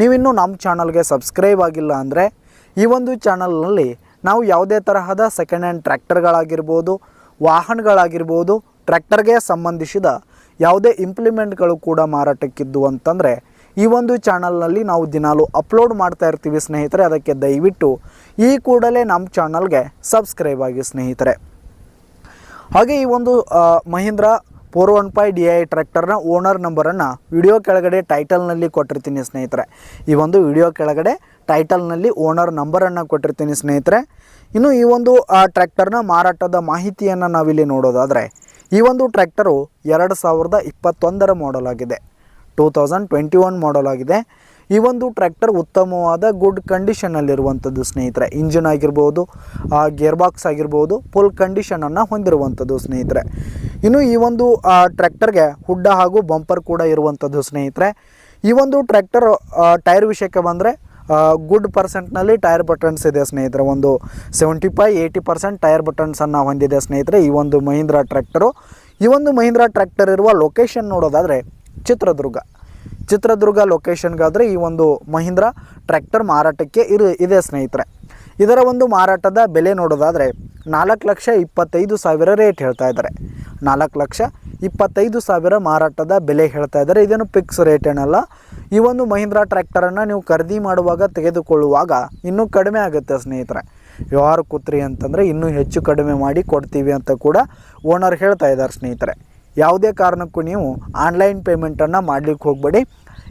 ನೀವಿನ್ನೂ ನಮ್ಮ ಚಾನಲ್ಗೆ ಸಬ್ಸ್ಕ್ರೈಬ್ ಆಗಿಲ್ಲ ಅಂದರೆ ಈ ಒಂದು ಚಾನಲ್ನಲ್ಲಿ ನಾವು ಯಾವುದೇ ತರಹದ ಸೆಕೆಂಡ್ ಹ್ಯಾಂಡ್ ಟ್ರ್ಯಾಕ್ಟರ್ಗಳಾಗಿರ್ಬೋದು, ವಾಹನಗಳಾಗಿರ್ಬೋದು, ಟ್ರ್ಯಾಕ್ಟರ್ಗೆ ಸಂಬಂಧಿಸಿದ ಯಾವುದೇ ಇಂಪ್ಲಿಮೆಂಟ್ಗಳು ಕೂಡ ಮಾರಾಟಕ್ಕಿದ್ದು ಅಂತಂದರೆ ಈ ಒಂದು ಚಾನಲ್ನಲ್ಲಿ ನಾವು ದಿನಾಲು ಅಪ್ಲೋಡ್ ಮಾಡ್ತಾ ಇರ್ತೀವಿ ಸ್ನೇಹಿತರೆ, ಅದಕ್ಕೆ ದಯವಿಟ್ಟು ಈ ಕೂಡಲೇ ನಮ್ಮ ಚಾನಲ್ಗೆ ಸಬ್ಸ್ಕ್ರೈಬ್ ಆಗಿ ಸ್ನೇಹಿತರೆ. ಹಾಗೆ ಈ ಒಂದು Mahindra four one five D I ಟ್ರ್ಯಾಕ್ಟರ್ನ ಓನರ್ ನಂಬರನ್ನು ವಿಡಿಯೋ ಕೆಳಗಡೆ ಟೈಟಲ್ನಲ್ಲಿ ಕೊಟ್ಟಿರ್ತೀನಿ ಸ್ನೇಹಿತರೆ. ಈ ಒಂದು ವಿಡಿಯೋ ಕೆಳಗಡೆ ಟೈಟಲ್ನಲ್ಲಿ ಓನರ್ ನಂಬರನ್ನು ಕೊಟ್ಟಿರ್ತೀನಿ ಸ್ನೇಹಿತರೆ. ಇನ್ನು ಈ ಒಂದು ಟ್ರ್ಯಾಕ್ಟರ್ನ ಮಾರಾಟದ ಮಾಹಿತಿಯನ್ನು ನಾವಿಲ್ಲಿ ನೋಡೋದಾದರೆ, ಈ ಒಂದು ಟ್ರ್ಯಾಕ್ಟರು ಎರಡು ಸಾವಿರದ ಇಪ್ಪತ್ತೊಂದರ ಮಾಡಲ್ ಆಗಿದೆ, two thousand twenty one model ಆಗಿದೆ. ಈ ಒಂದು ಟ್ರ್ಯಾಕ್ಟರ್ ಉತ್ತಮವಾದ ಗುಡ್ ಕಂಡೀಷನಲ್ಲಿರುವಂಥದ್ದು ಸ್ನೇಹಿತರೆ. ಇಂಜಿನ್ ಆಗಿರ್ಬೋದು ಗೇರ್ ಬಾಕ್ಸ್ ಆಗಿರ್ಬೋದು ಫುಲ್ ಕಂಡೀಷನನ್ನು ಹೊಂದಿರುವಂಥದ್ದು ಸ್ನೇಹಿತರೆ. ಇನ್ನು ಈ ಒಂದು ಟ್ರ್ಯಾಕ್ಟರ್ಗೆ ಹುಡ್ಡ ಹಾಗೂ ಬಂಪರ್ ಕೂಡ ಇರುವಂಥದ್ದು ಸ್ನೇಹಿತರೆ. ಈ ಒಂದು ಟ್ರ್ಯಾಕ್ಟರ್ ಟೈರ್ ವಿಷಯಕ್ಕೆ ಬಂದರೆ ಗುಡ್ ಪರ್ಸೆಂಟ್ನಲ್ಲಿ ಟೈರ್ ಬಟನ್ಸ್ ಇದೆ ಸ್ನೇಹಿತರೆ. ಒಂದು seventy five eighty percent tyre ಬಟನ್ಸನ್ನು ಹೊಂದಿದೆ ಸ್ನೇಹಿತರೆ ಈ ಒಂದು ಮಹೀಂದ್ರ ಟ್ರ್ಯಾಕ್ಟರು. ಈ ಒಂದು ಮಹೀಂದ್ರ ಟ್ರ್ಯಾಕ್ಟರ್ ಇರುವ ಲೊಕೇಶನ್ ನೋಡೋದಾದರೆ ಚಿತ್ರದುರ್ಗ. ಚಿತ್ರದುರ್ಗ ಲೊಕೇಶನ್ಗಾದರೆ ಈ ಒಂದು ಮಹೀಂದ್ರ ಟ್ರ್ಯಾಕ್ಟರ್ ಮಾರಾಟಕ್ಕೆ ಇರು, ಇದೆ ಸ್ನೇಹಿತರೆ. ಇದರ ಒಂದು ಮಾರಾಟದ ಬೆಲೆ ನೋಡೋದಾದರೆ ನಾಲ್ಕು ಲಕ್ಷ ಇಪ್ಪತ್ತೈದು ಸಾವಿರ ರೇಟ್ ಹೇಳ್ತಾ ಇದ್ದಾರೆ. ನಾಲ್ಕು ಲಕ್ಷ ಇಪ್ಪತ್ತೈದು ಸಾವಿರ ಮಾರಾಟದ ಬೆಲೆ ಹೇಳ್ತಾ ಇದ್ದಾರೆ. ಇದೇನು ಫಿಕ್ಸ್ ರೇಟ್ ಏನಲ್ಲ. ಈ ಒಂದು ಮಹೀಂದ್ರಾ ಟ್ರ್ಯಾಕ್ಟರನ್ನು ನೀವು ಖರೀದಿ ಮಾಡುವಾಗ ತೆಗೆದುಕೊಳ್ಳುವಾಗ ಇನ್ನೂ ಕಡಿಮೆ ಆಗುತ್ತೆ ಸ್ನೇಹಿತರೆ. ವ್ಯವಹಾರ ಕೂತ್ರಿ ಅಂತಂದರೆ ಇನ್ನೂ ಹೆಚ್ಚು ಕಡಿಮೆ ಮಾಡಿ ಕೊಡ್ತೀವಿ ಅಂತ ಕೂಡ ಓನರ್ ಹೇಳ್ತಾ ಇದ್ದಾರೆ ಸ್ನೇಹಿತರೆ. ಯಾವುದೇ ಕಾರಣಕ್ಕೂ ನೀವು ಆನ್ಲೈನ್ ಪೇಮೆಂಟನ್ನು ಮಾಡಲಿಕ್ಕೆ ಹೋಗಬೇಡಿ.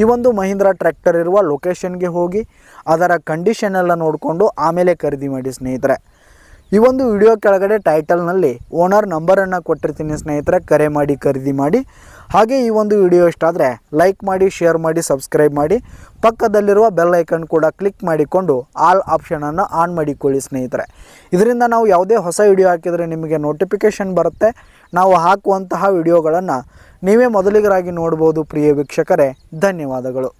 ಈ ಒಂದು ಮಹೀಂದ್ರಾ ಟ್ರ್ಯಾಕ್ಟರ್ ಇರುವ ಲೊಕೇಶನ್ಗೆ ಹೋಗಿ, ಅದರ ಕಂಡೀಷನ್ ಎಲ್ಲ ನೋಡಿಕೊಂಡು ಆಮೇಲೆ ಖರೀದಿ ಮಾಡಿ ಸ್ನೇಹಿತರೆ. ಈ ಒಂದು ವಿಡಿಯೋ ಕೆಳಗಡೆ ಟೈಟಲ್ನಲ್ಲಿ ಓನರ್ ನಂಬರನ್ನು ಕೊಟ್ಟಿರ್ತೀನಿ ಸ್ನೇಹಿತರೆ, ಕರೆ ಮಾಡಿ, ಖರೀದಿ ಮಾಡಿ. ಹಾಗೆ ಈ ಒಂದು ವಿಡಿಯೋ ಇಷ್ಟ ಆದರೆ ಲೈಕ್ ಮಾಡಿ ಶೇರ್ ಮಾಡಿ ಸಬ್ಸ್ಕ್ರೈಬ್ ಮಾಡಿ. ಪಕ್ಕದಲ್ಲಿರುವ ಬೆಲ್ ಐಕನ್ ಕೂಡ ಕ್ಲಿಕ್ ಮಾಡಿಕೊಂಡು ಆಲ್ ಆಪ್ಷನನ್ನು ಆನ್ ಮಾಡಿಕೊಳ್ಳಿ ಸ್ನೇಹಿತರೆ. ಇದರಿಂದ ನಾವು ಯಾವುದೇ ಹೊಸ ವಿಡಿಯೋ ಹಾಕಿದರೆ ನಿಮಗೆ ನೋಟಿಫಿಕೇಷನ್ ಬರುತ್ತೆ. ನಾವು ಹಾಕುವಂತಹ ವಿಡಿಯೋಗಳನ್ನು ನೀವೇ ಮೊದಲಿಗರಾಗಿ ನೋಡ್ಬೋದು, ಪ್ರಿಯ ವೀಕ್ಷಕರೇ. ಧನ್ಯವಾದಗಳು.